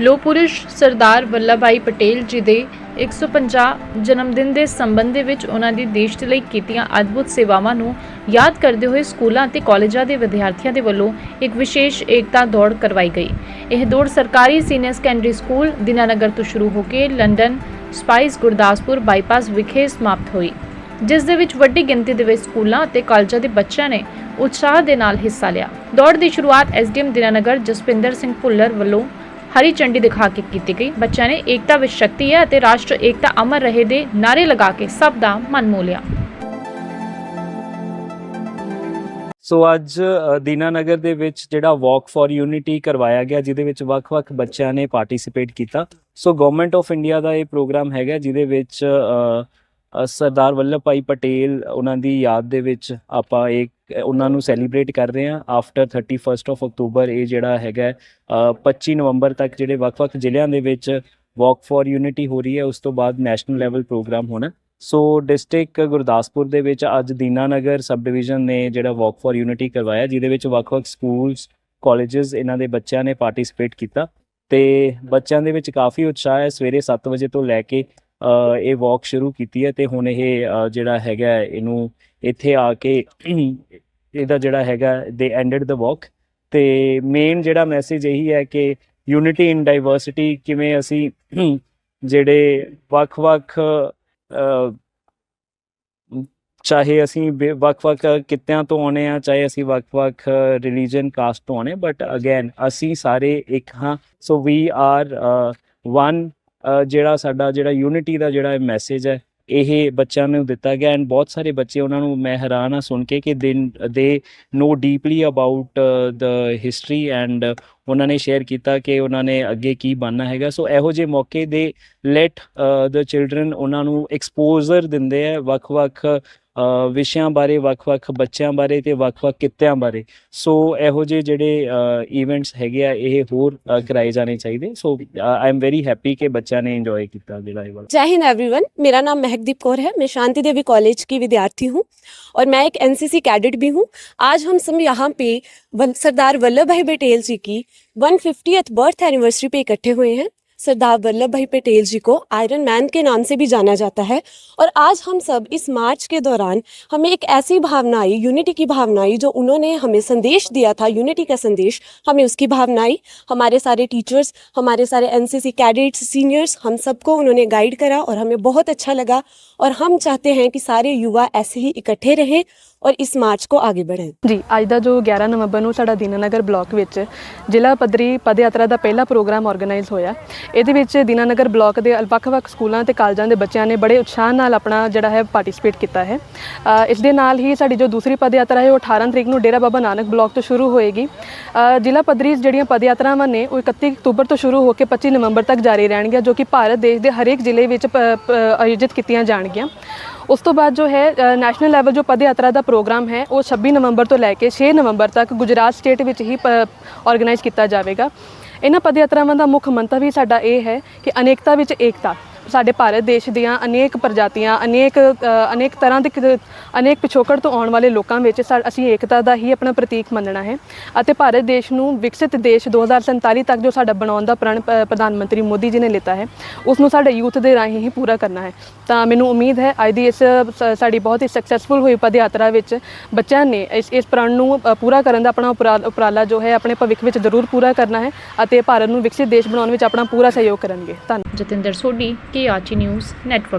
ਲੋਹ ਪੁਰਸ਼ ਸਰਦਾਰ ਵੱਲਭ ਭਾਈ ਪਟੇਲ ਜੀ ਦੇ 150 ਜਨਮ ਦਿਨ ਦੇ ਸੰਬੰਧ ਦੇ ਵਿੱਚ ਉਹਨਾਂ ਦੀ ਦੇਸ਼ ਦੇ ਲਈ ਕੀਤੀਆਂ ਅਦਭੁਤ ਸੇਵਾਵਾਂ ਨੂੰ ਯਾਦ ਕਰਦੇ ਹੋਏ ਸਕੂਲਾਂ ਅਤੇ ਕਾਲਜਾਂ ਦੇ ਵਿਦਿਆਰਥੀਆਂ ਦੇ ਵੱਲੋਂ ਇੱਕ ਵਿਸ਼ੇਸ਼ ਏਕਤਾ ਦੌੜ ਕਰਵਾਈ ਗਈ। ਇਹ ਦੌੜ ਸਰਕਾਰੀ ਸੀਨੀਅਰ ਸੈਕੰਡਰੀ ਸਕੂਲ ਦਿਨਾਨਗਰ ਤੋਂ ਸ਼ੁਰੂ ਹੋ ਕੇ ਲੰਡਨ, ਸਪਾਈਸ, ਗੁਰਦਾਸਪੁਰ ਬਾਈਪਾਸ ਵਿਖੇ ਸਮਾਪਤ ਹੋਈ। ਜਿਸ ਦੇ ਵਿੱਚ ਵੱਡੀ ਗਿਣਤੀ ਦੇ ਵਿੱਚ ਸਕੂਲਾਂ ਅਤੇ ਕਾਲਜਾਂ ਦੇ ਬੱਚਿਆਂ ਨੇ ਉਤਸ਼ਾਹ ਦੇ ਨਾਲ ਹਿੱਸਾ ਲਿਆ। ਦੌੜ ਦੀ ਸ਼ੁਰੂਆਤ ਐਸਡੀਐਮ ਦਿਨਾਨਗਰ ਜਸਪਿੰਦਰ ਸਿੰਘ ਭੁੱਲਰ ਵੱਲੋਂ ਹਰੀ ਝੰਡੀ ਦਿਖਾ ਕੇ ਕੀਤੀ ਗਈ। ਬੱਚਿਆਂ ਨੇ ਏਕਤਾ ਵਿੱਚ ਸ਼ਕਤੀ ਹੈ ਅਤੇ ਰਾਸ਼ਟਰ ਏਕਤਾ ਅਮਰ ਰਹੇ ਦੇ ਨਾਰੇ ਲਗਾ ਕੇ ਸਭ ਦਾ ਮਨ ਮੋਹ ਸੋ ਅੱਜ ਦੀਨਾਨਗਰ ਦੇ ਵਿੱਚ ਜਿਹੜਾ ਵਾਕ ਫॉर ਯੂਨਿਟੀ ਕਰਵਾਇਆ ਗਿਆ, ਜਿਹਦੇ ਵਿੱਚ ਵੱਖ-ਵੱਖ ਬੱਚਿਆਂ ਨੇ ਪਾਰਟਿਸਿਪੇਟ ਕੀਤਾ। ਸੋ ਗਵਰਨਮੈਂਟ ਆਫ ਇੰਡੀਆ ਦਾ ਇਹ ਪ੍ਰੋਗਰਾਮ ਹੈਗਾ, ਜਿਹਦੇ ਵਿੱਚ ਸਰਦਾਰ ਵੱਲਭ ਭਾਈ ਪਟੇਲ, ਉਹਨਾਂ ਦੀ ਯਾਦ ਦੇ ਵਿੱਚ ਆਪਾਂ ਇੱਕ ਉਹਨਾਂ ਨੂੰ ਸੈਲੀਬ੍ਰੇਟ ਕਰ ਰਹੇ ਹਾਂ ਆਫਟਰ 31st ਆਫ ਅਕਤੂਬਰ ਇਹ ਜਿਹੜਾ ਹੈਗਾ ਅ, 25 ਨਵੰਬਰ ਤੱਕ ਜਿਹੜੇ ਵੱਖ-ਵੱਖ ਜ਼ਿਲ੍ਹਿਆਂ ਦੇ ਵਿੱਚ ਵਾਕ ਫॉर ਯੂਨਿਟੀ ਹੋ ਰਹੀ ਹੈ ਉਸ ਤੋਂ ਬਾਅਦ ਨੈਸ਼ਨਲ ਲੈਵਲ ਪ੍ਰੋਗਰਾਮ ਹੋਣਾ। ਸੋ ਡਿਸਟ੍ਰਿਕਟ ਗੁਰਦਾਸਪੁਰ ਦੇ ਵਿੱਚ ਅੱਜ ਦੀਨਾਨਗਰ ਸਬ ਡਿਵੀਜ਼ਨ ਨੇ ਜਿਹੜਾ ਵਾਕ ਫॉर ਯੂਨਿਟੀ ਕਰਵਾਇਆ ਜਿਹਦੇ ਵਿੱਚ ਵੱਖ-ਵੱਖ ਸਕੂਲਸ ਕਾਲਜਸ ਇਹਨਾਂ ਦੇ ਬੱਚਿਆਂ ਨੇ ਪਾਰਟਿਸਿਪੇਟ ਕੀਤਾ। ਤੇ ਬੱਚਿਆਂ ਦੇ ਵਿੱਚ ਕਾਫੀ ਉਤਸ਼ਾਹ ਹੈ ਸਵੇਰੇ 7 ਵਜੇ ਤੋਂ ਲੈ ਕੇ ਇਹ ਵਾਕ ਸ਼ੁਰੂ ਕੀਤੀ ਹੈ ਤੇ ਹੁਣ ਇਹ ਜਿਹੜਾ ਹੈਗਾ ਇਹਨੂੰ ਇੱਥੇ ਆ ਕੇ ਇਹਦਾ ਜਿਹੜਾ ਹੈਗਾ ਦੇ ਐਂਡਡ ਦ ਵਾਕ ਤੇ ਮੇਨ ਜਿਹੜਾ ਮੈਸੇਜ ਇਹੀ ਹੈ ਕਿ ਯੂਨਿਟੀ ਇਨ ਡਾਈਵਰਸਿਟੀ ਕਿਵੇਂ ਅਸੀਂ ਜਿਹੜੇ ਵੱਖ-ਵੱਖ ਚਾਹੇ ਅਸੀਂ ਬੇ- ਵੱਖ-ਵੱਖ ਕਿੱਤਿਆਂ ਤੋਂ ਆਉਣੇ ਆ, ਚਾਹੇ ਅਸੀਂ ਵੱਖ-ਵੱਖ ਰਿਲੀਜੀਅਨ ਕਾਸਟ ਤੋਂ ਆਉਣੇ ਬਟ ਅਗੇਨ ਅਸੀਂ ਸਾਰੇ ਇੱਕ ਹਾਂ। ਸੋ ਵੀ ਆਰ ਵਨ ਜਿਹੜਾ ਸਾਡਾ ਜਿਹੜਾ ਯੂਨਿਟੀ ਦਾ ਜਿਹੜਾ ਮੈਸੇਜ ਹੈ ਇਹ ਬੱਚਿਆਂ ਨੂੰ ਦਿੱਤਾ ਗਿਆ ਐਂਡ ਬਹੁਤ ਸਾਰੇ ਬੱਚੇ ਉਹਨਾਂ ਨੂੰ ਮੈਂ ਹੈਰਾਨ ਆ ਸੁਣ ਕੇ ਕਿ ਦੇ ਦੇ know deeply about the history and ਉਹਨਾਂ ਨੇ ਸ਼ੇਅਰ ਕੀਤਾ ਕਿ ਉਹਨਾਂ ਨੇ ਅੱਗੇ ਕੀ ਬਣਨਾ ਹੈਗਾ। ਸੋ ਇਹੋ ਜਿਹੇ ਮੌਕੇ ਦੇ ਲੈਟ ਦ ਚਿਲਡਰਨ ਉਹਨਾਂ ਨੂੰ ਐਕਸਪੋਜ਼ਰ ਦਿੰਦੇ ਆ ਵੱਖ-ਵੱਖ ਵਿਸ਼ਿਆਂ ਬਾਰੇ ਵੱਖ-ਵੱਖ ਬੱਚਿਆਂ ਬਾਰੇ ਤੇ ਵੱਖ-ਵੱਖ ਕਿੱਤਿਆਂ ਬਾਰੇ ਸੋ ਇਹੋ ਜਿਹੇ ਜਿਹੜੇ ਇਵੈਂਟਸ ਹੈਗੇ ਆ ਇਹ ਹੋਰ ਅ, ਕਰਾਏ ਜਾਣੇ ਚਾਹੀਦੇ so I am very happy ਕਿ ਬੱਚਿਆਂ ਨੇ ਇੰਜੋਏ ਕੀਤਾ ਜਿਹੜਾ ਇਹ ਵਾਲਾ जय हिंद एवरीवन मेरा नाम महकदीप कौर है मैं शांति देवी कॉलेज की विद्यार्थी हूँ और मैं एक एनसीसी कैडेट भी हूँ आज हम सब यहाँ पे वल- सरदार वल्लभ भाई पटेल जी की 150th बर्थ एनिवर्सरी पे इकट्ठे हुए हैं सरदार वल्लभ भाई पटेल जी को आयरन मैन के नाम से भी जाना जाता है और आज हम सब इस मार्च के दौरान हमें एक ऐसी भावना आई यूनिटी की भावना आई जो उन्होंने हमें संदेश दिया था यूनिटी का संदेश हमें उसकी भावना आई हमारे सारे टीचर्स हमारे सारे एनसीसी कैडेट्स सीनियर्स हम सबको उन्होंने गाइड करा और हमें बहुत अच्छा लगा और हम चाहते हैं कि सारे युवा ऐसे ही इकट्ठे रहें और इस मार्च को आगे बढ़ाएं ਜੀ ਅੱਜ ਦਾ ਜੋ 11 ਨਵੰਬਰ ਨੂੰ ਸਾਡਾ ਦੀਨਾਨਗਰ ਬਲਾਕ ਵਿੱਚ ਜ਼ਿਲ੍ਹਾ ਪੱਧਰੀ ਪਦ ਯਾਤਰਾ ਦਾ ਪਹਿਲਾ ਪ੍ਰੋਗਰਾਮ ਆਰਗੇਨਾਈਜ਼ ਹੋਇਆ ਇਹਦੇ ਵਿੱਚ ਦੀਨਾਨਗਰ ਬਲਾਕ ਦੇ ਵੱਖ-ਵੱਖ ਸਕੂਲਾਂ ਤੇ ਕਾਲਜਾਂ ਦੇ ਬੱਚਿਆਂ ਨੇ ਬੜੇ ਉਤਸ਼ਾਹ ਨਾਲ ਆਪਣਾ ਜਿਹੜਾ ਹੈ ਪਾਰਟਿਸਿਪੇਟ ਕੀਤਾ ਹੈ। ਇਸ ਦੇ ਨਾਲ ਹੀ ਸਾਡੀ ਜੋ ਦੂਸਰੀ ਪਦ ਯਾਤਰਾ ਹੈ, ਉਹ 18 ਤਰੀਕ ਨੂੰ ਡੇਰਾ ਬਾਬਾ ਨਾਨਕ ਬਲਾਕ ਤੋਂ ਸ਼ੁਰੂ ਹੋਏਗੀ। ਜ਼ਿਲ੍ਹਾ ਪੱਧਰੀ ਜਿਹੜੀਆਂ ਪਦ ਯਾਤਰਾਵਾਂ ਨੇ, ਉਹ 31 ਅਕਤੂਬਰ ਤੋਂ ਸ਼ੁਰੂ ਹੋ ਕੇ 25 ਨਵੰਬਰ ਤੱਕ ਜਾਰੀ ਰਹਿਣਗੀਆਂ, ਜੋ ਕਿ ਭਾਰਤ ਦੇਸ਼ ਦੇ ਹਰੇਕ ਜ਼ਿਲ੍ਹੇ ਵਿੱਚ ਪ- ਆਯੋਜਿਤ ਕੀਤੀਆਂ ਜਾਣਗੀਆਂ। ਉਸ ਤੋਂ ਬਾਅਦ ਜੋ ਹੈ ਨੈਸ਼ਨਲ ਲੈਵਲ ਜੋ ਪਦ ਯਾਤਰਾ ਦਾ ਪ੍ਰੋਗਰਾਮ ਹੈ, ਉਹ 26 ਨਵੰਬਰ ਤੋਂ ਲੈ ਕੇ 6 ਨਵੰਬਰ ਤੱਕ ਗੁਜਰਾਤ ਸਟੇਟ ਵਿੱਚ ਹੀ ਆਰਗੇਨਾਈਜ਼ ਕੀਤਾ ਜਾਵੇਗਾ। ਇਹਨਾਂ ਪਦਯਾਤਰਾਵਾਂ ਦਾ ਮੁੱਖ ਮੰਤਵ ਹੀ ਸਾਡਾ ਇਹ ਹੈ ਕਿ ਅਨੇਕਤਾ ਵਿੱਚ ਏਕਤਾ। ਸਾਡੇ ਭਾਰਤ ਦੇਸ਼ ਦੀਆਂ ਅਨੇਕ ਪ੍ਰਜਾਤੀਆਂ, ਅਨੇਕ ਅਨੇਕ ਤਰ੍ਹਾਂ ਦੇ ਅਨੇਕ ਪਿਛੋਕੜ ਤੋਂ ਆਉਣ ਵਾਲੇ ਲੋਕਾਂ ਵਿੱਚ ਸਾ- ਅਸੀਂ ਏਕਤਾ ਦਾ ਹੀ ਆਪਣਾ ਪ੍ਰਤੀਕ ਮੰਨਣਾ ਹੈ ਅਤੇ ਭਾਰਤ ਦੇਸ਼ ਨੂੰ ਵਿਕਸਿਤ ਦੇਸ਼ 2047 ਤੱਕ ਜੋ ਸਾਡਾ ਬਣਾਉਣ ਦਾ ਪ੍ਰਣ ਪ- ਪ੍ਰਧਾਨ ਮੰਤਰੀ ਮੋਦੀ ਜੀ ਨੇ ਲਿੱਤਾ ਹੈ ਉਸ ਨੂੰ ਸਾਡੇ ਯੂਥ ਦੇ ਰਾਹੀਂ ਹੀ ਪੂਰਾ ਕਰਨਾ ਹੈ। ਤਾਂ ਮੈਨੂੰ ਉਮੀਦ ਹੈ ਅੱਜ ਦੀ ਇਸ, ਸ- ਸਾਡੀ ਬਹੁਤ ਹੀ ਸਕਸੈਸਫੁਲ ਹੋਈ ਪਦ ਯਾਤਰਾ ਵਿੱਚ ਬੱਚਿਆਂ ਨੇ ਇਸ ਇਸ ਪ੍ਰਣ ਨੂੰ ਪੂਰਾ ਕਰਨ ਦਾ ਆਪਣਾ ਉਪਰਾ- ਉਪਰਾਲਾ ਜੋ ਹੈ ਆਪਣੇ ਭਵਿੱਖ ਵਿੱਚ ਜ਼ਰੂਰ ਪੂਰਾ ਕਰਨਾ ਹੈ ਅਤੇ ਭਾਰਤ ਨੂੰ ਵਿਕਸਿਤ ਦੇਸ਼ ਬਣਾਉਣ ਵਿੱਚ ਆਪਣਾ ਪੂਰਾ ਸਹਿਯੋਗ ਕਰਨਗੇ। ਧੰਨਵਾਦ ਜਤਿੰਦਰ ਸੋਢੀ के न्यूज़ नेटवर्क